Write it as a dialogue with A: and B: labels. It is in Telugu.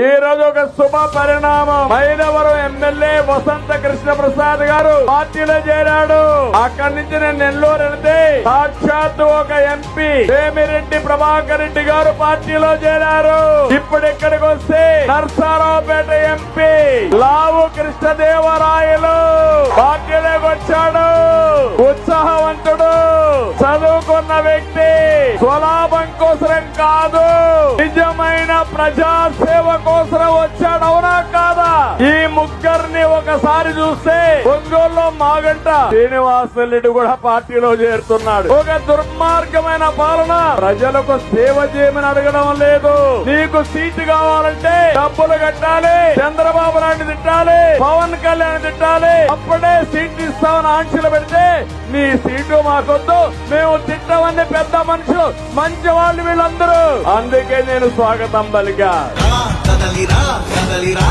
A: ఈ రోజు ఒక శుభ పరిణామం. మైనవరం ఎమ్మెల్యే వసంత కృష్ణ ప్రసాద్ గారు పార్టీలో చేరాడు. అక్కడి నుంచి నేను నెల్లూరు వెళితే సాక్షాత్ ఒక ఎంపీ వేమిరెడ్డి ప్రభాకర్ రెడ్డి గారు పార్టీలో చేరారు. ఇప్పుడు ఇక్కడికి వస్తే నర్సారావుపేట ఎంపీ లావు కృష్ణదేవరాయలు పార్టీలోకి వచ్చాడు. ఉత్సాహవంతుడు. చదువుకున్న వ్యక్తి స్వలాభం కోసరం కాదు. నిజమైన ప్రజా సేవ కోసం వచ్చాడు అవునా కాదా? ఈ ముగ్గురు ఒకసారి చూస్తే ఒంగోలులో మాగంట శ్రీనివాసరెడ్డి కూడా పార్టీలో చేరుతున్నాడు. ఒక దుర్మార్గమైన పాలన. ప్రజలకు సేవ చేయమని అడగడం లేదు. నీకు సీటు కావాలంటే డబ్బులు కట్టాలి. చంద్రబాబు నాయుడు తిట్టాలి. పవన్ కళ్యాణ్ తిట్టాలి. అప్పుడే సీట్ ఇస్తామని ఆంక్షలు పెడితే నీ సీటు మాకొద్దు. మేము తిట్టమని పెద్ద మనుషులు. మంచి వాళ్ళు వీళ్ళందరూ. అందుకే నేను స్వాగతం పలికా.
B: కదలిరా